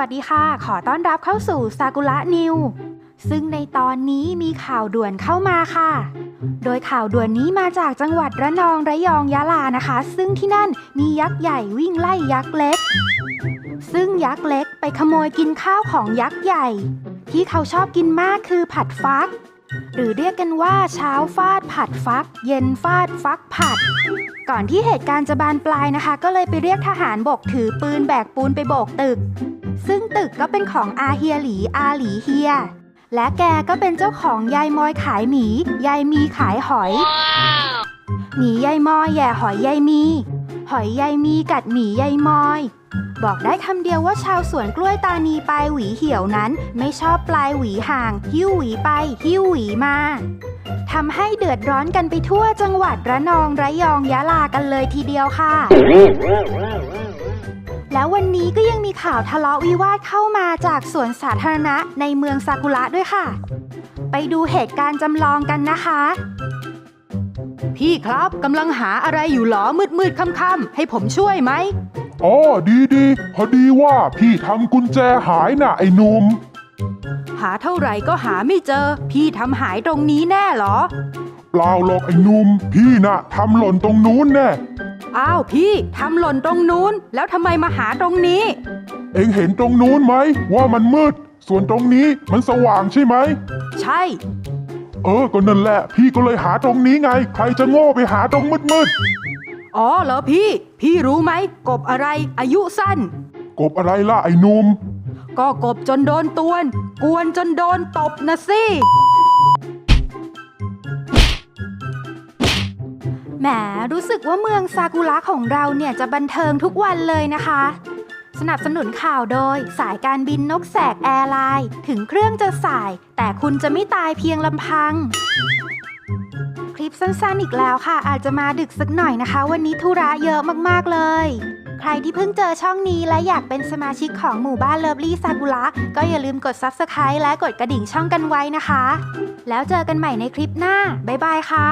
วัสดีค่ะ ขอต้อนรับเข้าสู่ซากุระนิว ซึ่งในตอนนี้มีข่าวด่วนเข้ามาค่ะ โดยข่าวด่วนนี้มาจากจังหวัดระนองระยองยะลานะคะ ซึ่งที่นั่นมียักษ์ใหญ่วิ่งไล่ยักษ์เล็ก ซึ่งยักษ์เล็กไปขโมยกินข้าวของยักษ์ใหญ่ ที่เขาชอบกินมากคือผัดฟัก หรือเรียกกันว่าเช้าฟาดผัดฟัก เย็นฟาดฟักผัดก่อนที่เหตุการณ์จะบานปลายนะคะ ก็เลยไปเรียกทหารบกถือปืนแบกปูนไปโบกตึก ซึ่งตึกก็เป็นของอาเฮียหลีอาหลีเฮีย และแกก็เป็นเจ้าของยายมอยขายหมี ยายมีขายหอย หมียายมอยแย่หอยยายมี หอยยายมีกัดหมียายมอย บอกได้คำเดียวว่าชาวสวนกล้วยตานีปลายหวีเหี่ยวนั้น ไม่ชอบปลายหวีห่าง หิ้วหวีไป หิ้วหวีมาทำให้เดือดร้อนกันไปทั่วจังหวัดระนองระยองยะลากันเลยทีเดียวค่ะ แล้ววันนี้ก็ยังมีข่าวทะเลาะวิวาทเข้ามาจากสวนสาธารณะในเมืองซากุระด้วยค่ะ ไปดูเหตุการณ์จำลองกันนะคะ พี่ครับกำลังหาอะไรอยู่หรอมืดมืดๆค่ำๆให้ผมช่วยไหมอ๋อดีดีพอดีว่าพี่ทำกุญแจหายน่ะไอ้หนุ่มหาเท่าไหร่ก็หาไม่เจอ พี่ทำหายตรงนี้แน่เหรอ เปล่าหรอกไอ้หนุ่มพี่น่ะทำหล่นตรงนู้นแน่ อ้าวพี่ทำหล่นตรงนู้น แล้วทำไมมาหาตรงนี้ เอ็งเห็นตรงนู้นไหม ว่ามันมืด ส่วนตรงนี้มันสว่างใช่ไหม ใช่ เออก็นั่นแหละ พี่ก็เลยหาตรงนี้ไง ใครจะโง่ไปหาตรงมืดมืดอ๋อเหรอพี่ พี่รู้ไหม กบอะไรอายุสั้นๆกบอะไรล่ะไอ้หนุ่มก็กบจนโดนตวน กวนจนโดนตบนะสิ แหมรู้สึกว่าเมืองซากุระของเราเนี่ยจะบันเทิงทุกวันเลยนะคะ สนับสนุนข่าวโดยสายการบินนกแสกแอร์ไลน์ถึงเครื่องจะสาย แต่คุณจะไม่ตายเพียงลำพัง คลิปสั้นๆอีกแล้วค่ะ อาจจะมาดึกสักหน่อยนะคะ วันนี้ธุระเยอะมากๆเลยใครที่เพิ่งเจอช่องนี้และอยากเป็นสมาชิกของหมู่บ้านเลิฟลี่ซากุระก็อย่าลืมกด Subscribe และกดกระดิ่งช่องกันไว้นะคะ แล้วเจอกันใหม่ในคลิปหน้า บ๊ายบายค่ะ